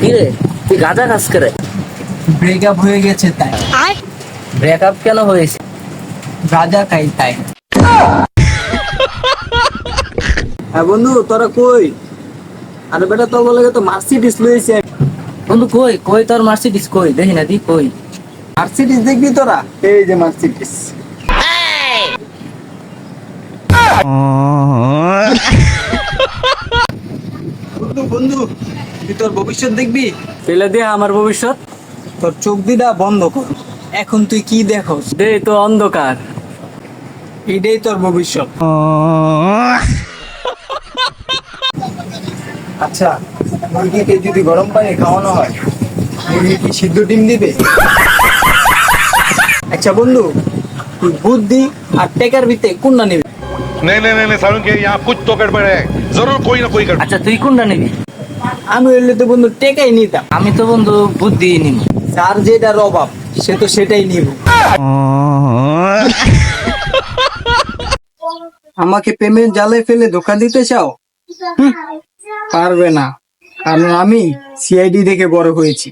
কিরে তুই গাঁজা খাস করে। ব্রেকআপ হয়ে গেছে তাই। ব্রেকআপ কেন হয়েছে? গাঁজা খাই তাই। হ্যাঁ বন্ধু তোরা কই? আরে বেটা তোর বলে তো মার্সিডিস লইছে। বন্ধু কই? কই তোর মার্সিডিস কই? দেখি না দি কই? মার্সিডিস দেখবি তোরা? এই যে মার্সিডিস বন্ধু বন্ধু তুই তোর ভবিষ্যৎ দেখবি ফেলে দে আমার ভবিষ্যৎ তোর চোখ দিটা বন্ধ কর এখন তুই কি দেখোস দে তো অন্ধকার এটাই তোর ভবিষ্যৎ আচ্ছা মুরগিকে যদি গরম পানি খাওয়ানো হয় মুরগি কি সিদ্ধ ডিম দিবে আচ্ছা বন্ধু তুই বুদ্ধি আর টেকার ভিতরে কোনটা নিবি नहीं नहीं नहीं नहीं सारुण के यहाँ कुछ तो गड़बड़ है जरूर कोई ना कोई गड़बड़ আচ্ছা তুই কোনটা নিবি আমি হইলে তো বন্ধু টেকাই নিতাম। আমি তো বন্ধু বুদ্ধি নিব। যার যেটার অভাব সে তো সেটাই নিব। আমাকে পেমেন্ট জালে ফেলে দোকান দিতে চাও? পারবে না। কারণ আমি সিআইডি দেখে বড় হয়েছি।